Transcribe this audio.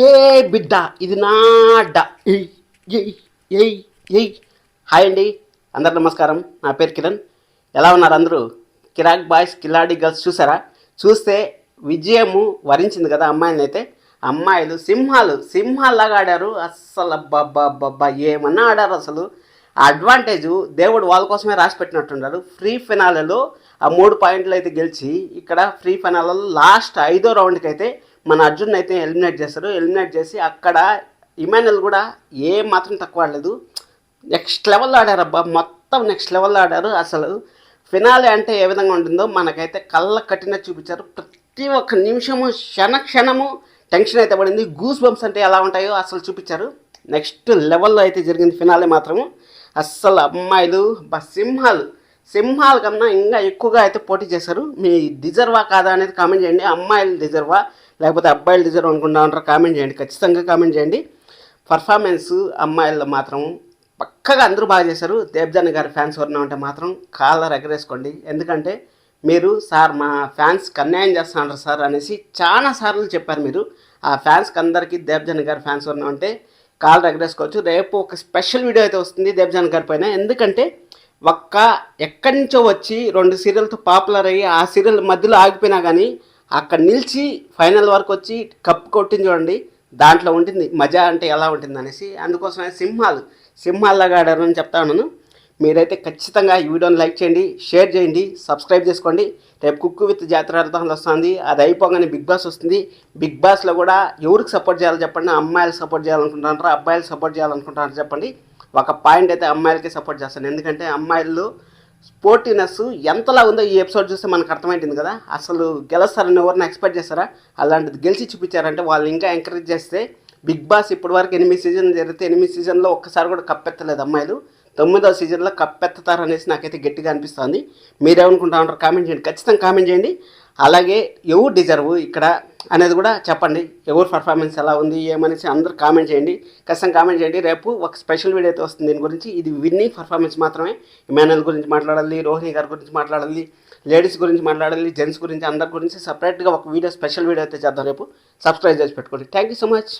ఏ బిడ్డ ఇది నా అడ్డ ఏయ్ హాయ్ అండి అందరు నమస్కారం. నా పేరు కిరణ్. ఎలా ఉన్నారు అందరూ? కిరాక్ బాయ్స్ కిలాడి గర్ల్స్ చూసారా? చూస్తే విజయము వరించింది కదా అమ్మాయిని అయితే. అమ్మాయిలు సింహాలు సింహాల్లాగా ఆడారు. అస్సలు అబ్బాబ్బాబ్బా ఏమన్నా ఆడారు అసలు. ఆ అడ్వాంటేజ్ దేవుడు వాళ్ళ కోసమే రాసి పెట్టినట్టున్నారు. ఫ్రీ ఫినాలలో ఆ మూడు పాయింట్లు అయితే గెలిచి ఇక్కడ ఫ్రీ ఫినాలలో లాస్ట్ ఐదో రౌండ్కి అయితే మన అర్జున్ అయితే ఎలిమినేట్ చేస్తారు ఎలిమినేట్ చేసి అక్కడ ఇమానుయల్ కూడా ఏ మాత్రం తక్కువ ఆడలేదు. నెక్స్ట్ లెవెల్ ఆడారు అబ్బా. మొత్తం నెక్స్ట్ లెవెల్లో ఆడారు. అసలు ఫినాలే అంటే ఏ విధంగా ఉంటుందో మనకైతే కళ్ళ కట్టిన చూపించారు. ప్రతి ఒక్క నిమిషము క్షణ క్షణము టెన్షన్ అయితే పడింది. గూస్ బంప్స్ అంటే ఎలా ఉంటాయో అసలు చూపించారు. నెక్స్ట్ లెవెల్లో అయితే జరిగింది ఫినాలే మాత్రము అస్సలు అమ్మాయిలు బా సింహాలు. సింహాల కన్నా ఇంకా ఎక్కువగా అయితే పోటీ చేశారు. మీ డిజర్వా కాదా అనేది కామెంట్ చేయండి. అమ్మాయిలు డిజర్వా. లేకపోతే అబ్బాయిలు డిజర్వ్ అనుకుంటా ఉంటారు కామెంట్ చేయండి. ఖచ్చితంగా కామెంట్ చేయండి. పర్ఫార్మెన్స్ అమ్మాయిల్లో మాత్రం పక్కగా అందరూ బాగా చేశారు. దేబ్జాన్ గారి ఫ్యాన్స్ ఎవరైనా ఉంటే మాత్రం కాలర్ ఎగరేసుకోండి ఎందుకంటే మీరు సార్ మా ఫ్యాన్స్కి అన్యాయం చేస్తున్నారు సార్ అనేసి చాలా సార్లు చెప్పారు మీరు. ఆ ఫ్యాన్స్కి అందరికీ దేబ్జాన్ గారి ఫ్యాన్స్ ఎవరైనా ఉంటే కాలర్ ఎగరేసుకోవచ్చు రేపు ఒక స్పెషల్ వీడియో అయితే వస్తుంది దేబ్జాన్ గారి పైన. ఎందుకంటే ఒక్క ఎక్కడి నుంచో వచ్చి రెండు సీరియల్తో పాపులర్ అయ్యి ఆ సీరియల్ మధ్యలో ఆగిపోయినా కానీ అక్కడ నిలిచి ఫైనల్ వరకు వచ్చి కప్పు కొట్టింది చూడండి. దాంట్లో ఉంటుంది మజా అంటే ఎలా ఉంటుంది అనేసి అందుకోసమే సింహాలు సింహాల్లాగా ఆడారు అని చెప్తా ఉన్నాను. మీరైతే ఖచ్చితంగా ఈ వీడియోని లైక్ చేయండి షేర్ చేయండి సబ్స్క్రైబ్ చేసుకోండి. రేపు కుక్కు విత్ జాతరార్థంలో వస్తుంది. అది అయిపోగానే బిగ్ బాస్ వస్తుంది. బిగ్ బాస్లో కూడా ఎవరికి సపోర్ట్ చేయాలో చెప్పండి. అమ్మాయిలు సపోర్ట్ చేయాలనుకుంటున్నారా? అబ్బాయిలు సపోర్ట్ చేయాలనుకుంటున్నారా చెప్పండి. ఒక పాయింట్ అయితే అమ్మాయిలకి సపోర్ట్ చేస్తాను. ఎందుకంటే అమ్మాయిలు స్పోర్టినెస్ ఎంతలా ఉందో ఈ ఎపిసోడ్ చూస్తే మనకు అర్థమైంది కదా. అసలు గెలుస్తారని ఎవరిని ఎక్స్పెక్ట్ చేస్తారా? అలాంటిది గెలిచి చూపించారంటే వాళ్ళు ఇంకా ఎంకరేజ్ చేస్తే బిగ్ బాస్ ఇప్పటి వరకు ఎనిమిది సీజన్ జరిగితే ఎనిమిది సీజన్లో ఒక్కసారి కూడా కప్పెత్తలేదు అమ్మాయిలు. తొమ్మిదో సీజన్లో కప్పెత్తారు అనేసి నాకైతే గట్టిగా అనిపిస్తుంది. మీరేమనుకుంటా ఉంటారు కామెంట్ చేయండి. ఖచ్చితంగా కామెంట్ చేయండి. అలాగే ఎవరు డిజర్వ్ ఇక్కడ అనేది కూడా చెప్పండి. ఎవరు పర్ఫార్మెన్స్ ఎలా ఉంది ఏమనేసి అందరూ కామెంట్ చేయండి. ఖచ్చితంగా కామెంట్ చేయండి. రేపు ఒక స్పెషల్ వీడియో అయితే వస్తుంది దీని గురించి. ఇది విన్నింగ్ పర్ఫార్మెన్స్ మాత్రమే. మేనల్ గురించి మాట్లాడాలి రోహిణి గారి గురించి మాట్లాడాలి లేడీస్ గురించి మాట్లాడాలి జెంట్స్ గురించి అందరి గురించి సపరేట్గా ఒక వీడియో స్పెషల్ వీడియో అయితే చేద్దాం రేపు. సబ్స్క్రైబ్ చేసి పెట్టుకోండి. Thank you so much